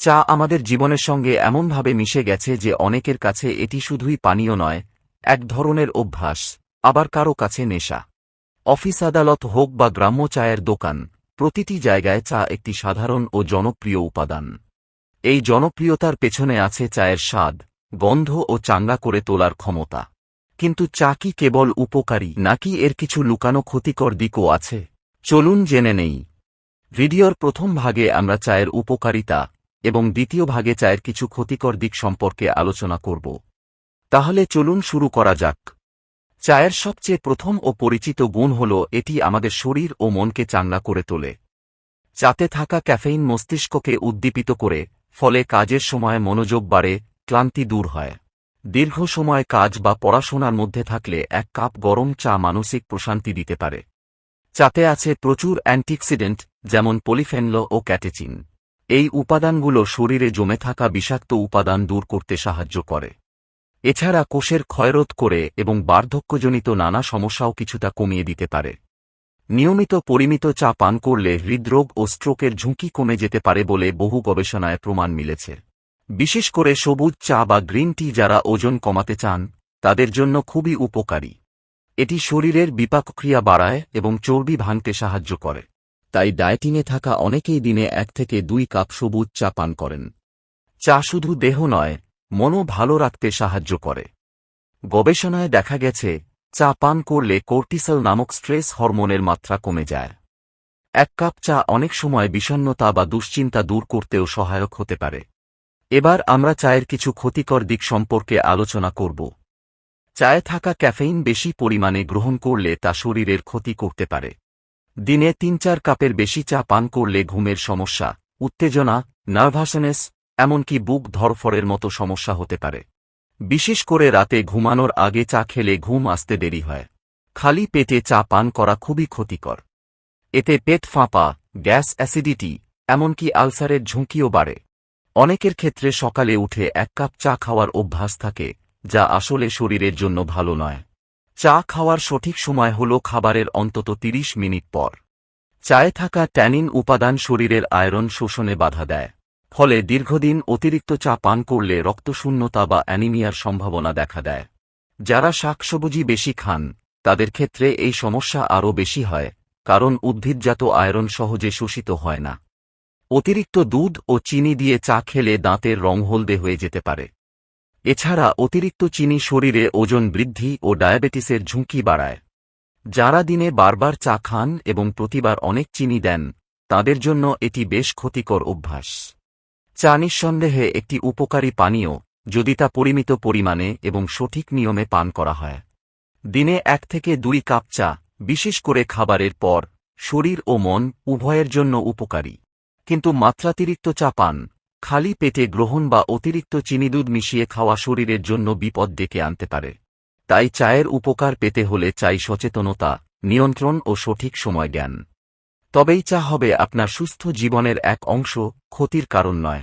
চা আমাদের জীবনের সঙ্গে এমনভাবে মিশে গেছে যে অনেকের কাছে এটি শুধুই পানীয় নয়, এক ধরনের অভ্যাস, আবার কারও কাছে নেশা। অফিস আদালত হোক বা গ্রাম্য চায়ের দোকান, প্রতিটি জায়গায় চা একটি সাধারণ ও জনপ্রিয় উপাদান। এই জনপ্রিয়তার পেছনে আছে চায়ের স্বাদ, গন্ধ ও চাঙ্গা করে তোলার ক্ষমতা। কিন্তু চা কি কেবল উপকারী, নাকি এর কিছু লুকানো ক্ষতিকর দিকও আছে? চলুন জেনে নেই। ভিডিওর প্রথম ভাগে আমরা চায়ের উপকারিতা এবং দ্বিতীয় ভাগে চায়ের কিছু ক্ষতিকর দিক সম্পর্কে আলোচনা করব। তাহলে চলুন শুরু করা যাক। চায়ের সবচেয়ে প্রথম ও পরিচিত গুণ হল, এটি আমাদের শরীর ও মনকে চাঙ্গা করে তোলে। চাতে থাকা ক্যাফেইন মস্তিষ্ককে উদ্দীপিত করে, ফলে কাজের সময় মনোযোগ বাড়ে, ক্লান্তি দূর হয়। দীর্ঘ সময় কাজ বা পড়াশোনার মধ্যে থাকলে এক কাপ গরম চা মানসিক প্রশান্তি দিতে পারে। চাতে আছে প্রচুর অ্যান্টিঅক্সিডেন্ট, যেমন পলিফেনল ও ক্যাটেচিন। এই উপাদানগুলো শরীরে জমে থাকা বিষাক্ত উপাদান দূর করতে সাহায্য করে। এছাড়া কোষের ক্ষয়রোধ করে এবং বার্ধক্যজনিত নানা সমস্যাও কিছুটা কমিয়ে দিতে পারে। নিয়মিত পরিমিত চা পান করলে হৃদরোগ ও স্ট্রোকের ঝুঁকি কমে যেতে পারে বলে বহু গবেষণায় প্রমাণ মিলেছে। বিশেষ করে সবুজ চা বা গ্রিন টি যারা ওজন কমাতে চান, তাদের জন্য খুবই উপকারী। এটি শরীরের বিপাকক্রিয়া বাড়ায় এবং চর্বি ভাঙতে সাহায্য করে। তাই ডায়েটিংয়ে থাকা অনেকেই দিনে এক থেকে দুই কাপ সবুজ চা পান করেন। চা শুধু দেহ নয়, মনও ভালো রাখতে সাহায্য করে। গবেষণায় দেখা গেছে, চা পান করলে কোর্টিসল নামক স্ট্রেস হরমোনের মাত্রা কমে যায়। এক কাপ চা অনেক সময় বিষণ্নতা বা দুশ্চিন্তা দূর করতেও সহায়ক হতে পারে। এবার আমরা চায়ের কিছু ক্ষতিকর দিক সম্পর্কে আলোচনা করব। চায়ে থাকা ক্যাফেইন বেশি পরিমাণে গ্রহণ করলে তা শরীরের ক্ষতি করতে পারে। দিনে তিন চার কাপের বেশি চা পান করলে ঘুমের সমস্যা, উত্তেজনা, নার্ভাসনেস, এমনকি বুক ধরফরের মতো সমস্যা হতে পারে। বিশেষ করে রাতে ঘুমানোর আগে চা খেলে ঘুম আসতে দেরি হয়। খালি পেটে চা পান করা খুবই ক্ষতিকর। এতে পেট ফাঁপা, গ্যাস অ্যাসিডিটি, এমনকি আলসারের ঝুঁকিও বাড়ে। অনেকের ক্ষেত্রে সকালে উঠে এক কাপ চা খাওয়ার অভ্যাস থাকে, যা আসলে শরীরের জন্য ভালো নয়। চা খাওয়ার সঠিক সময় হল খাবারের অন্তত ৩০ মিনিট পর। চায়ে থাকা ট্যানিন উপাদান শরীরের আয়রন শোষণে বাধা দেয়। ফলে দীর্ঘদিন অতিরিক্ত চা পান করলে রক্তশূন্যতা বা অ্যানিমিয়ার সম্ভাবনা দেখা দেয়। যারা শাকসবুজি বেশি খান, তাদের ক্ষেত্রে এই সমস্যা আরও বেশি হয়, কারণ উদ্ভিদজাত আয়রন সহজে শোষিত হয় না। অতিরিক্ত দুধ ও চিনি দিয়ে চা খেলে দাঁতের রং হলদে হয়ে যেতে পারে। এছাড়া অতিরিক্ত চিনি শরীরে ওজন বৃদ্ধি ও ডায়াবেটিসের ঝুঁকি বাড়ায়। যারা দিনে বারবার চা খান এবং প্রতিবার অনেক চিনি দেন, তাদের জন্য এটি বেশ ক্ষতিকর অভ্যাস। চা নিঃসন্দেহে একটি উপকারী পানীয়, যদি তা পরিমিত পরিমাণে এবং সঠিক নিয়মে পান করা হয়। দিনে এক থেকে দুই কাপ চা, বিশেষ করে খাবারের পর, শরীর ও মন উভয়ের জন্য উপকারী। কিন্তু মাত্রাতিরিক্ত চা পান খালি পেটে গ্রহণ বা অতিরিক্ত চিনিদুধ মিশিয়ে খাওয়া শরীরের জন্য বিপদ ডেকে আনতে পারে। তাই চায়ের উপকার পেতে হলে চাই সচেতনতা, নিয়ন্ত্রণ ও সঠিক সময় জ্ঞান তবেই চা হবে আপনার সুস্থ জীবনের এক অংশ, ক্ষতির কারণ নয়।